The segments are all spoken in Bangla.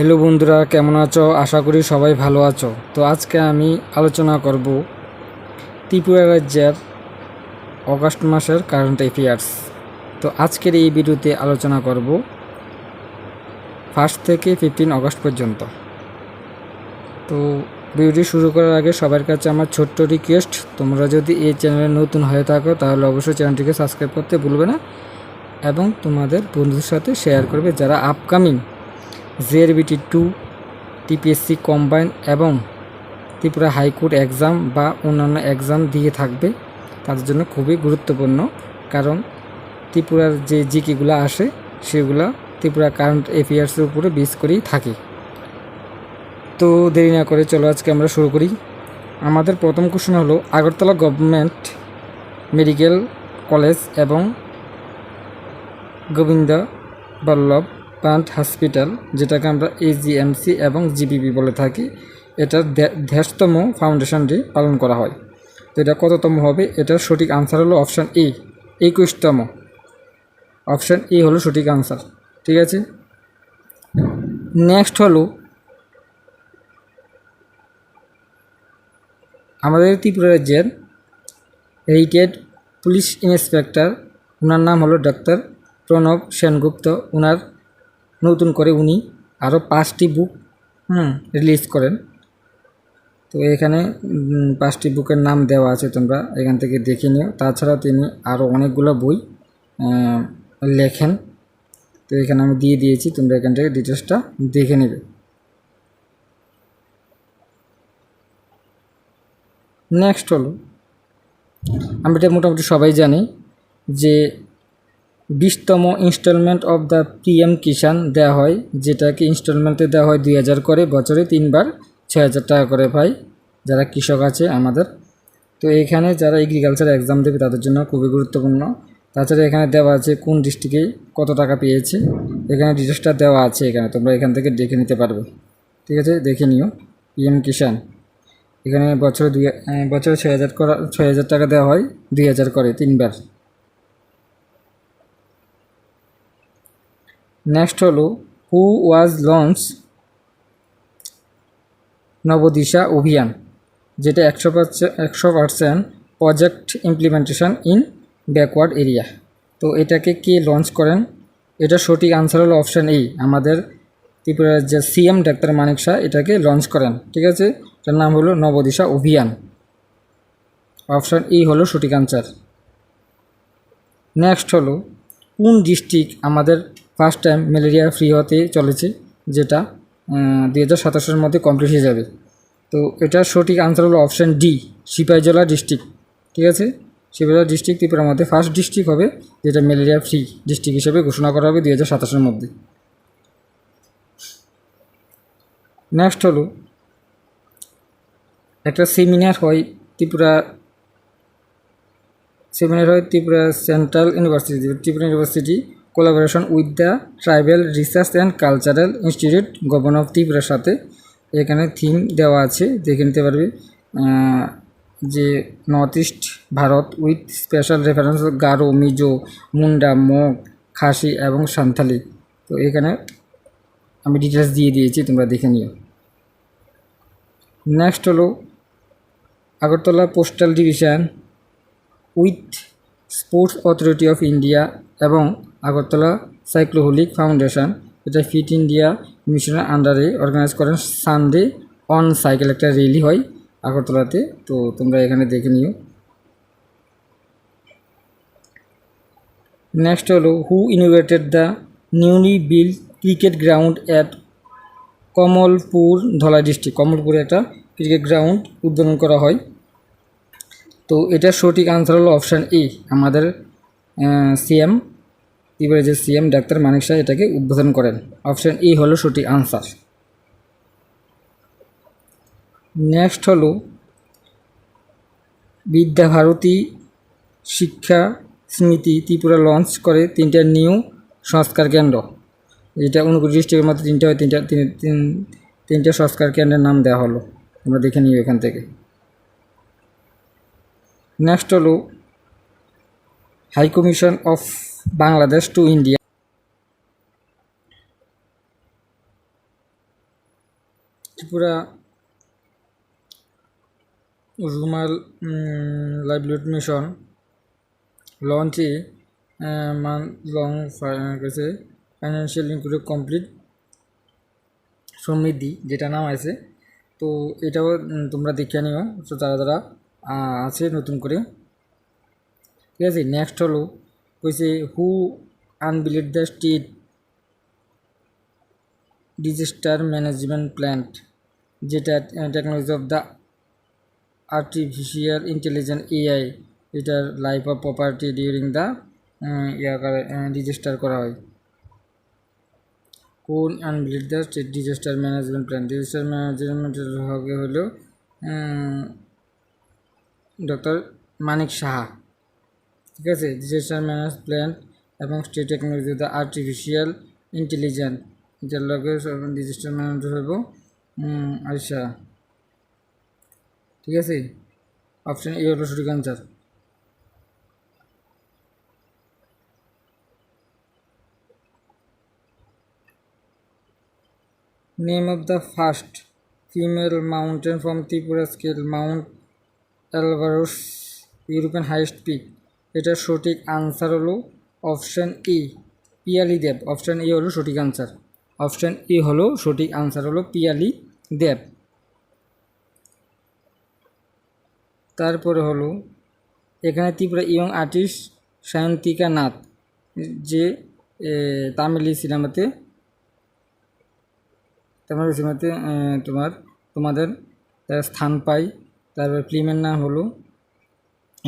হ্যালো বন্ধুরা, কেমন আছো? আশা করি সবাই ভালো আছো। তো আজকে আমি আলোচনা করব ত্রিপুরা রাজ্যের অগাস্ট মাসের কারেন্ট অ্যাফেয়ার্স তো আজকের এই ভিডিওতে আলোচনা করব ফার্স্ট থেকে ফিফটিন অগস্ট পর্যন্ত। তো ভিডিওটি শুরু করার আগে সবার কাছে আমার ছোট্ট রিকোয়েস্ট তোমরা যদি এই চ্যানেলে নতুন হয়ে থাকো, তাহলে অবশ্যই চ্যানেলটিকে সাবস্ক্রাইব করতে ভুলবে না। এবং তোমাদের বন্ধুদের সাথে শেয়ার করবে যারা upcoming JRBT to TPSC combine এবং ত্রিপুরা হাইকোর্ট এক্সাম বা অন্যান্য এক্সাম দিয়ে থাকবে, তাদের জন্য খুবই গুরুত্বপূর্ণ। কারণ ত্রিপুরার যে জিকিগুলো আসে, সেগুলো ত্রিপুরা কারেন্ট অ্যাফেয়ার্সের উপরে বেস করেই থাকে। তো দেরি না করে চলো আজকে আমরা শুরু করি। আমাদের প্রথম কোশ্চেন হলো, আগরতলা গভর্নমেন্ট মেডিকেল কলেজ এবং গোবিন্দ বল্লভ পান্ট হসপিটাল, যেটাকে আমরা এজিএমসি এবং জিবিবি বলে থাকি, এটার ধ্যাসতম ফাউন্ডেশন ডে পালন করা হয়। তো এটা কততম হবে? এটার সঠিক আনসার হলো অপশান এ একুশতম। অপশান এ হলো সঠিক আনসার ঠিক আছে? নেক্সট হলো, আমাদের ত্রিপুরা রাজ্যের রিটেড পুলিশ ইন্সপেক্টর ওনার নাম হলো ডাক্তার প্রণব সেনগুপ্ত। ওনার নতুন করে উনি আরও পাঁচটি বুক হুম রিলিজ করেন। তো এখানে পাঁচটি বুকের নাম দেওয়া আছে তোমরা, এখান থেকে দেখে নিও। তাছাড়া তিনি আরও অনেকগুলো বই লেখেন। তো এখানে আমি দিয়ে দিয়েছি, তোমরা এখান থেকে ডিটেলসটা দেখে নেবে। নেক্সট হলো, আমরা এটা মোটামুটি সবাই জানি যে বিশতম installment of the PM Kisan দেওয়া হয়, যেটাকে ইনস্টলমেন্টে দেওয়া হয় দুই হাজার করে, বছরে তিনবার, ছয় হাজার টাকা করে পাই যারা কৃষক আছে আমাদের। তো এখানে যারা এগ্রিকালচার এক্সাম দেবে তাদের জন্য খুবই গুরুত্বপূর্ণ। তাছাড়া এখানে দেওয়া আছে কোন ডিস্ট্রিক্টে কত টাকা পেয়েছে, এখানে ডিটেলসটা দেওয়া আছে এখানে, তোমরা এখান থেকে দেখে নিতে পারবে। ঠিক আছে, দেখে নিও, পিএম কিষাণ। এখানে বছরে দুই বছরে ছয় হাজার করা, ছয় হাজার টাকা দেওয়া হয়, দুই হাজার করে, তিনবার। নেক্সট হলো হু ওয়াজ লঞ্চ নবদিশা অভিযান, যেটা একশো পার্সেন্ট একশো percent project implementation in backward area তো এটাকে কে লঞ্চ করেন? এটা সঠিক আনসার হলো অপশান এই আমাদের ত্রিপুরার যে সিএম ডাক্তার মানিক শাহ, এটাকে লঞ্চ করেন। ঠিক আছে? এটার নাম হলো নবদিশা অভিযান। অপশান এই হলো সঠিক আনসার নেক্সট হলো, কোন ডিস্ট্রিক্ট আমাদের ফার্স্ট টাইম ম্যালেরিয়া ফ্রি হতে চলেছে, যেটা দুই হাজার সাতাশের মধ্যে কমপ্লিট হয়ে যাবে। তো এটার সঠিক আনসার হলো অপশান ডি সিপাহীজলা ডিস্ট্রিক্ট ঠিক আছে? সিপাহীজলা ডিস্ট্রিক্ট ত্রিপুরার মধ্যে ফার্স্ট ডিস্ট্রিক্ট হবে, যেটা ম্যালেরিয়া ফ্রি ডিস্ট্রিক্ট হিসেবে ঘোষণা করা হবে দুই হাজার সাতাশের মধ্যে। নেক্সট হলো, একটা সেমিনার হয় ত্রিপুরা সেমিনার হয় Tripura central university Tripura university collaboration with the tribal research and cultural institute governor of ত্রিপুরার সাথে। এখানে থিম দেওয়া আছে, দেখে নিতে পারবে। যে north east Bharat with special reference Garo Mizo Munda Mog Khasi এবং সান্থালি তো এখানে আমি ডিটেলস দিয়ে দিয়েছি, তোমরা দেখে নিও। নেক্সট হলো Agartala postal division with sports authority of India এবং আগরতলা সাইক্লোহলিক ফাউন্ডেশন এটা ফিট ইন্ডিয়া মিশনের আন্ডারে অর্গানাইজ করেন। সানডে অন সাইকেল একটা র্যালি হয় আগরতলাতে, তো তোমরা এখানে দেখে নিও। নেক্সট হলো who inaugurated the newly build cricket ground at Kamalpur Dhalai district কমলপুরে একটা ক্রিকেট গ্রাউন্ড উদ্বোধন করা হয়। তো এটার সঠিক আনসার হলো অপশান এ আমাদের সিএম এবারে যে সিএম ডাক্তার মানিক শাহ এটাকে উদ্বোধন করেন। অপশান এ হলো সঠিক আনসার নেক্সট হলো বিদ্যাভারতী শিক্ষা স্মৃতি ত্রিপুরা লঞ্চ করে তিনটা নিউ সংস্কার কেন্দ্র। এটা উনকুড়ি ডিস্ট্রিক্টের মধ্যে তিনটা হয়, তিনটা, তিন- তিন, তিনটা সংস্কার কেন্দ্রের নাম দেওয়া হলো। আমরা দেখে নিই এখান থেকে। নেক্সট হলো high commission of Bangladesh to India. Tripura রুমাল লাইভলিহুড মিশন লঞ্চে মান লং গেছে ফাইন্যান্সিয়াল ইনক্লুড কমপ্লিট সমৃদ্ধি যেটা নাম আছে তো এটাও তোমরা দেখে নিও। তো যারা আহ, আছে নতুন করে। ঠিক আছে নেক্সট হলো, কইছে who unveiled the state disaster management plant যেটা technology of the artificial intelligence AI এটার life of property during the yeah disaster করা হয়। কোন unveiled the state disaster management plan disaster ম্যানেজমেন্টের হলো ডক্টর মানিক সাহা। ঠিক আছে? ডিজাস্টার ম্যানেজ প্ল্যান এবং state technology the artificial intelligence এটার লগে ডিজাস্টার ম্যানেজমেন্ট হইব। উম, আচ্ছা। ঠিক আছে? অপশন এ হলো সঠিক answer Name of the first female mountain from Tripura scale Mount Elbrus European highest peak এটার সঠিক আনসার হলো option E Piyali Deb option E হলো সঠিক আনসার অপশান ই হলো সঠিক আনসার হলো পিয়ালি দেব তারপরে হলো, এখানে ত্রিপুরা ইয়ং আর্টিস্ট সায়ন্তিকা নাথ, যে তামিলি সিনেমাতে তোমার সিনেমাতে তোমার, তোমাদের স্থান পাই তারপর ফিল্মের নাম হলো,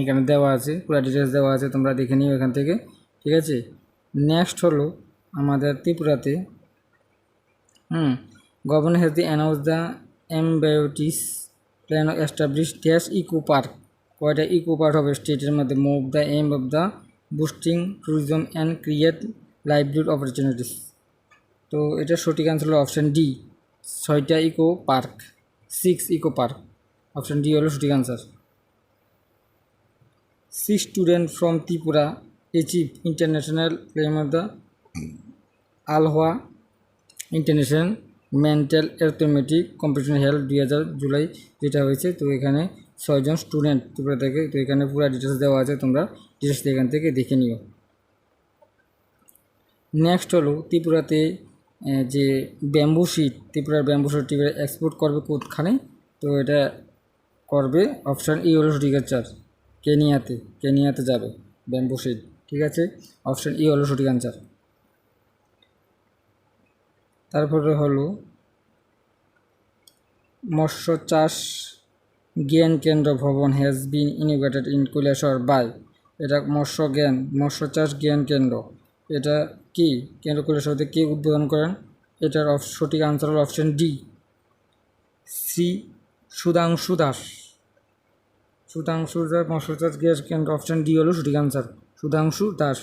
এখানে দেওয়া আছে, পুরো ডিটেলস দেওয়া আছে, তোমরা দেখে নিও এখান থেকে, ঠিক আছে? নেক্সট হলো আমাদের ত্রিপুরাতে, হুম governor has announce the ambitious plan establish dash eco park কয়টা ইকো পার্ক হবে স্টেটের মধ্যে? Move the aim of the boosting tourism and create livelihood opportunities তো এটা সঠিক আনসার হলো অপশান ডি ছয়টা eco park six eco park option D হলো সঠিক answer six student from Tripura achieve international fame of the ALOHA international mental arithmetic competition held দুই হাজার জুলাই, যেটা হয়েছে। তো এখানে ছয়জন স্টুডেন্ট ত্রিপুরা থেকে, তো এখানে পুরো ডিটেলস দেওয়া আছে, তোমরা ডিটেলস এখান থেকে দেখে নিও। নেক্সট হলো ত্রিপুরাতে যে ব্যাম্বু শিট ত্রিপুরার ব্যাম্বু শিট ত্রিপুরা এক্সপোর্ট করবে কোনখানে তো এটা করবে অপশান ই হলো সঠিক আনসার কেনিয়াতে কেনিয়াতে যাবে, ব্যাম্বু শিট ঠিক আছে? অপশান ই হলো সঠিক আনসার তারপরে হলো মৎস্য চাষ, Gyan Kendra Bhavan has been inaugurated in Kailashahar by এটা মৎস্য জ্ঞান, মৎস্য চাষ জ্ঞান কেন্দ্র। এটা কি? কেন্দ্র কৈলাসরতে কে উদ্বোধন করেন? এটার সঠিক আনসার হলো option D C Sudhanshu Das. Sudhanshu মৎস্য চাষ গ্যাস অপশন ডি হলো সঠিক আনসার সুধাংশু দাস।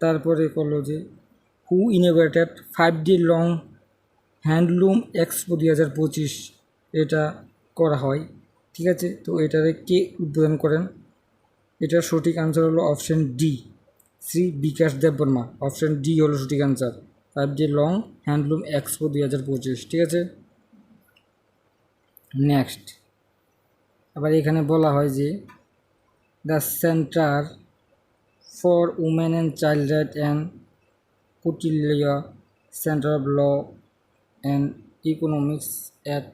তারপরে করল যে who inaugurated five D long handloom expo দুই হাজার পঁচিশ? এটা করা হয়, ঠিক আছে? তো এটারে কে উদ্বোধন করেন? এটার সঠিক আনসার হলো option D Shri Bikash Debbarma option D হলো সঠিক answer five day long handloom expo দুই হাজার পঁচিশ, ঠিক আছে? নেক্সট আবার এখানে বলা হয় যে the centre for women and child right and Kautilya centre of law and economics at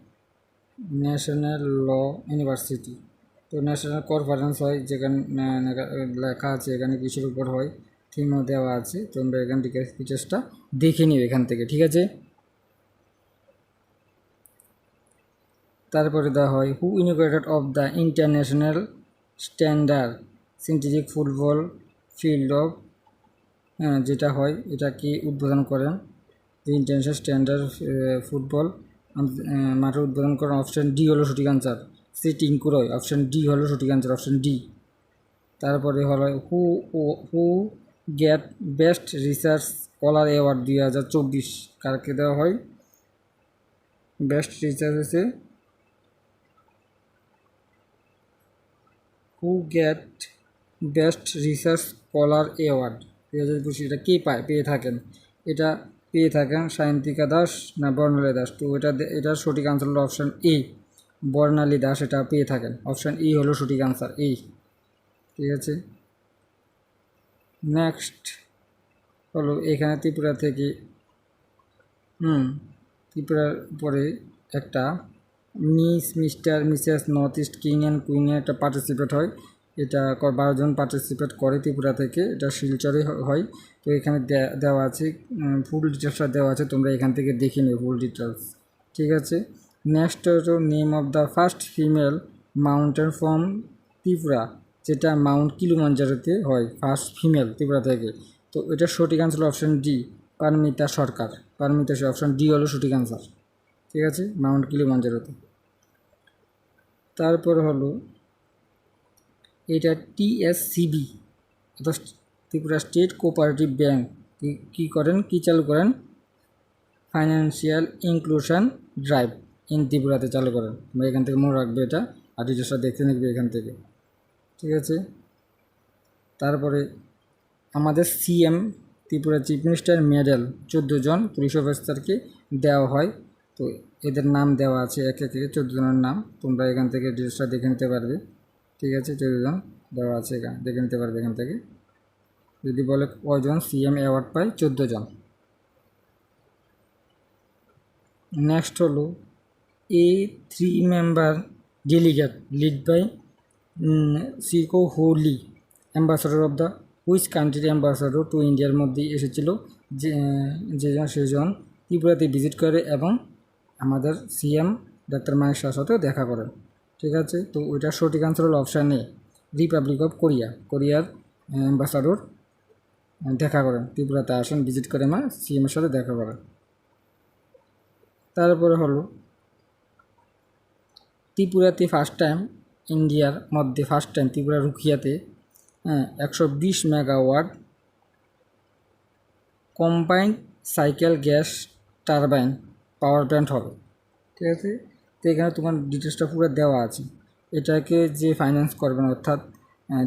national law university তো ন্যাশনাল কনফারেন্স হয় যেখানে লেখা- লেখা আছে, এখানে কিসের উপর হয় থিমও দেওয়া আছে। তোমরা এখান থেকে ফিচার্সটা দেখে নিও এখান থেকে, ঠিক আছে? তারপরে দেওয়া হয় who inaugurated of the international standard synthetic football field of যেটা হয়, এটা কি উদ্বোধন করেন? ইন্টারন্যাশনাল স্ট্যান্ডার্ড ফুটবল মাঠে উদ্বোধন করেন অপশান ডি হলো সঠিক answer C Tinku Roy option D হলো সঠিক আনসার অপশান ডি তারপরে হলো who O who get best research scholar award দুই হাজার চব্বিশ? কারকে দেওয়া হয়? বেস্ট রিসার্চ হচ্ছে who get best research scholar award দুই হাজার একুশ, এটা কে পায়? পেয়ে থাকেন। এটা পেয়ে থাকেন সায়ন্তিকা দাস না বর্ণালী দাস? তো এটা এটা সঠিক আনসার হলো অপশান এ বর্ণালী দাস, এটা পেয়ে থাকেন। অপশান ই হলো সঠিক আনসার এই ঠিক আছে? নেক্সট হলো এখানে ত্রিপুরা থেকে, হুম, ত্রিপুরার পরে একটা miss mister, mrs north east king and কুইনের একটা পার্টিসিপেট হয়। এটা ক- বারো জন পার্টিসিপেট করে ত্রিপুরা থেকে। এটা শিলচরে হয়। তো এখানে দেওয়া আছে ফুল ডিটেলসটা দেওয়া আছে। তোমরা এখান থেকে দেখে নিও ফুল ডিটেলস। ঠিক আছে? Next name of the first female mountain from Tripura, যেটা মাউন্ট কিলুমঞ্জারোতে হয়, ফার্স্ট ফিমেল ত্রিপুরা থেকে। তো এটা সঠিক answer option D Paramita Sarkar. Paramita option D হলো সঠিক আনসার ঠিক আছে? মাউন্ট কিলিমঞ্জারোতে। তারপর হলো এটা টিএসসিবি অর্থাৎ ত্রিপুরা স্টেট কোঅপারেটিভ ব্যাংক। কী করেন? কী চালু করেন? ফাইন্যান্সিয়াল ইনক্লুশন ড্রাইভ ইন ত্রিপুরাতে চালু করেন। তোমরা এখান থেকে মনে রাখবে এটা আর ডিটেলসটা দেখতে নিবে এখান থেকে। ঠিক আছে? তারপরে আমাদের CM Tripura chief minister medal চোদ্দ জন পুলিশ অফিসারকে দেওয়া হয়। তো এদের নাম দেওয়া আছে এক এক, চোদ্দ জনের নাম। তোমরা এখান থেকে ডিটেলসটা দেখে নিতে পারবে। ঠিক আছে? চোদ্দ জন দেওয়া আছে এখানে, দেখে নিতে পারবে এখান থেকে। যদি বলে কজন সিএম অ্যাওয়ার্ড পায় চোদ্দ জন। নেক্সট হলো a three member delegate led by সিকো হোলি অ্যাম্বাসাডর অফ দ্য হুইচ কান্ট্রির অ্যাম্বাসাডর টু ইন্ডিয়ার মধ্যে এসেছিল, যে যেজন সেজন ত্রিপুরাতে ভিজিট করে এবং আমাদের সিএম ডাক্তার মাহেশ শাহর সাথেও দেখা করেন ঠিক আছে? তো ওইটার সঠিক আনসার হলো option A republic of Korea কোরিয়ার অ্যাম্বাসাডর দেখা করেন। ত্রিপুরাতে আসেন ভিজিট করে মা সিএমের সাথে দেখা করেন। তারপরে হলো, ত্রিপুরাতে ফার্স্ট টাইম ইন্ডিয়ার মধ্যে ফার্স্ট টাইম ত্রিপুরা রুখিয়াতে হ্যাঁ একশো বিশ megawatt combined cycle gas turbine power plant হবে। ঠিক আছে? তো এখানে তোমার ডিটেলসটা পুরো দেওয়া আছে। এটাকে যে ফাইন্যান্স করবেন অর্থাৎ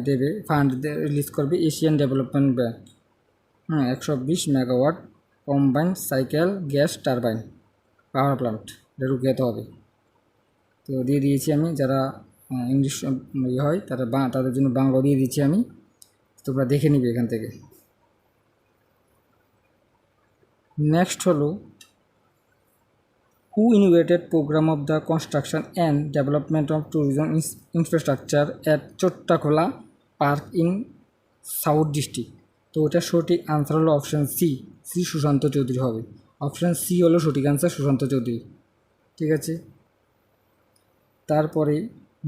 দেবে ফান্ড রিলিজ করবে এশিয়ান ডেভেলপমেন্ট ব্যাংক হ্যাঁ একশো বিশ megawatt combined cycle gas turbine power plant এটা রুকিয়াতে হবে। তো দিয়ে দিয়েছি আমি, যারা ইংলিশ ইয়ে হয়, তারা বা, তাদের জন্য বাংলা দিয়ে দিচ্ছি আমি। তোমরা দেখে নিবে এখান থেকে। নেক্সট হলো who innovated program of the construction and development of tourism infrastructure at Chattakhola park in south district তো ওটা সঠিক আনসার হলো option C C Sushanta Chowdhury হবে। অপশান সি হলো সঠিক আনসার সুশান্ত চৌধুরী। ঠিক আছে? তারপরে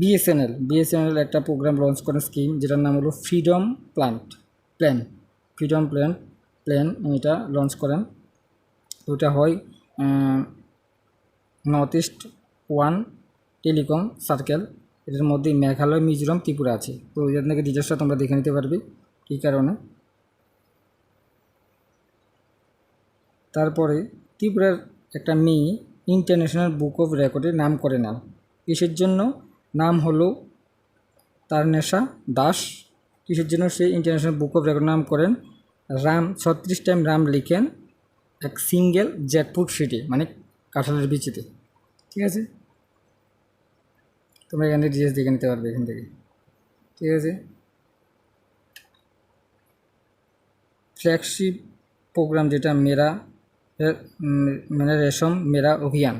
বিএসএনএল বিএসএনএল একটা প্রোগ্রাম লঞ্চ করেন স্কিম যেটার নাম হলো freedom plant plan freedom plan plan এটা লঞ্চ করেন। ওটা হয় north east one telecom circle. এটার মধ্যে মেঘালয়, মিজোরাম, ত্রিপুরা আছে। তো এখান থেকে ডিটেলসটা তোমরা দেখে নিতে পারবে, কী কারণে? তারপরে ত্রিপুরার একটা মেয়ে ইন্টারন্যাশনাল বুক অফ রেকর্ডে নাম করে নেন কিসের জন্য? নাম হলো তার নেশা দাস। কিসের জন্য সে ইন্টারন্যাশনাল বুক অফ রেকর্ড নাম করেন? রাম, ছত্রিশ টাইম রাম লিখেন, এক সিঙ্গেল জ্যাকফ্রুট সিটি মানে কাঁঠালের বিচিতে ঠিক আছে? তোমরা এখানে ডিটেলস দেখে নিতে পারবে এখান থেকে। ঠিক আছে? ফ্ল্যাগশিপ প্রোগ্রাম যেটা মেরা মানে রেশম মেরা অভিযান।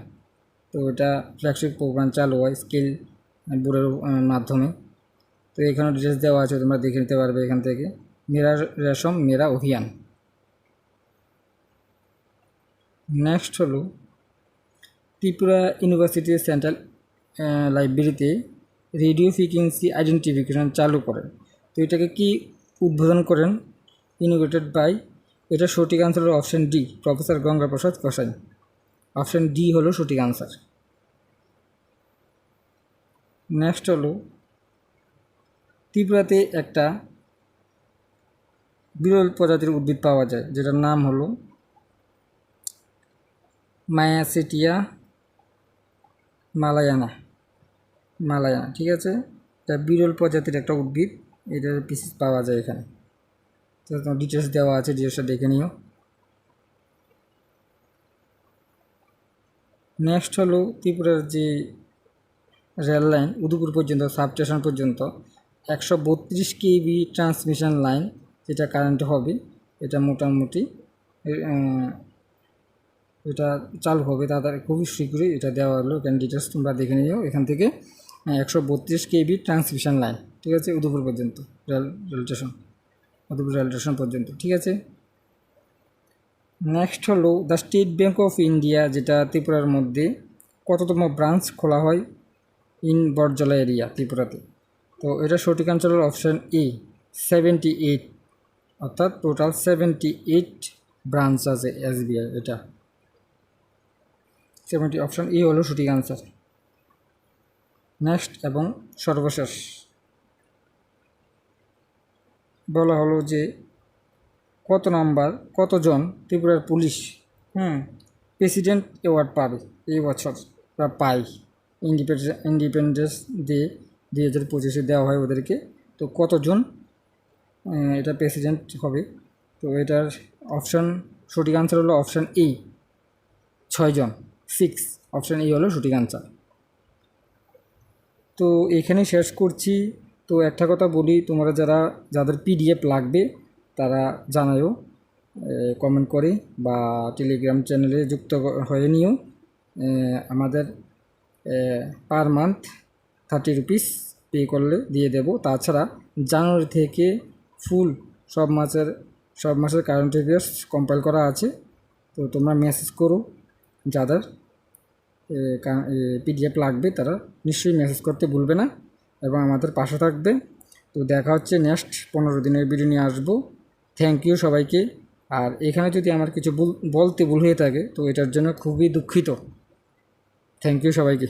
তো এটা ফ্ল্যাগশিপ প্রোগ্রাম চালু হয় স্কিল বোর্ডের মাধ্যমে। তো এখানে ডিটেলস দেওয়া আছে, তোমরা দেখে নিতে পারবে এখান থেকে। মেরা রেশম, মেরা অভিযান। নেক্সট হলো ত্রিপুরা ইউনিভার্সিটির সেন্ট্রাল লাইব্রেরিতে রেডিও ফ্রিকুয়েন্সি আইডেন্টিফিকেশন চালু করেন। তো এটাকে কি উদ্বোধন করেন? ইনোভেটেড বাই এটা সঠিক আনসার হলো option D professor Ganga Prasad Gosai. Option D হলো সঠিক আনসার নেক্সট হলো, ত্রিপুরাতে একটা বিরল প্রজাতির উদ্ভিদ পাওয়া যায়, যেটার নাম হলো মায়াসিটিয়া মালায়ানা মালায়ানা, ঠিক আছে? এটা বিরল প্রজাতির একটা উদ্ভিদ। এটার পিসিস পাওয়া যায় এখানে। তো তোমার ডিটেলস দেওয়া আছে ডিটেলসটা দেখে নিও। নেক্সট হলো ত্রিপুরার যে রেল লাইন উদয়পুর পর্যন্ত সাব স্টেশন পর্যন্ত, একশো বত্রিশ কেবি ট্রান্সমিশন লাইন যেটা কারেন্ট হবে, এটা মোটামুটি এটা চালু হবে তাড়াতাড়ি খুবই শীঘ্রই এটা দেওয়া হলো। এখানে ডিটেলস তোমরা দেখে নিও, এখান থেকে একশো বত্রিশ কেবি ট্রান্সমিশন লাইন ঠিক আছে? উদয়পুর পর্যন্ত, rail rail station Udaipur rail station পর্যন্ত, ঠিক আছে? নেক্সট হলো the state bank of India যেটা ত্রিপুরার মধ্যে কততম ব্রাঞ্চ খোলা হয় ইন বরজলা এরিয়া ত্রিপুরাতে? তো এটা সঠিক হলো অপশান এ সেভেন্টি এইট অর্থাৎ টোটাল সেভেন্টি এইট ব্রাঞ্চ আছে এসবিআই এটা। সেভেন্টি অপশান এ হলো সঠিক আনসার নেক্সট এবং সর্বশেষ। বলা হলো যে কত নাম্বার, কতজন ত্রিপুরার পুলিশ, হুম প্রেসিডেন্ট অ্যাওয়ার্ড পাবে এই বছর বা পাই ইন্ডিপেন্ডেন্স ইন্ডিপেন্ডেন্স ডে দুই হাজার পঁচিশে দেওয়া হয় ওদেরকে। তো কতজন এটা প্রেসিডেন্ট হবে। তো এটার অপশান সঠিক আনসার হলো অপশান এ ছয়জন। সিক্স অপশান এ হলো সঠিক আনসার তো এখানেই শেষ করছি। তো একটা কথা বলি, তোমরা যারা, যাদের পিডিএফ লাগবে, তারা জানায়ও কমেন্ট করে বা টেলিগ্রাম চ্যানেলে যুক্ত হয়ে নিও। আমাদের per month thirty rupees pay করলে দিয়ে দেব। তাছাড়া জানুয়ারি থেকে ফুল সব মাসের সব মাসের কারেন্ট অ্যাফেয়ার্স কম্পাইল করা আছে। তো তোমরা মেসেজ করো যাদের। পিডিএফ লাগবে, তারা নিশ্চয়ই মেসেজ করতে ভুলবে না এবং আমাদের পাশে থাকবে। তো দেখা হচ্ছে নেক্সট পনেরো দিনের ভিডিও নিয়ে আসব। থ্যাংক ইউ সবাইকে। আর এখানে যদি আমার কিছু বলতে ভুল হয়ে থাকে, তো এটার জন্য খুবই দুঃখিত। থ্যাংক ইউ সবাইকে।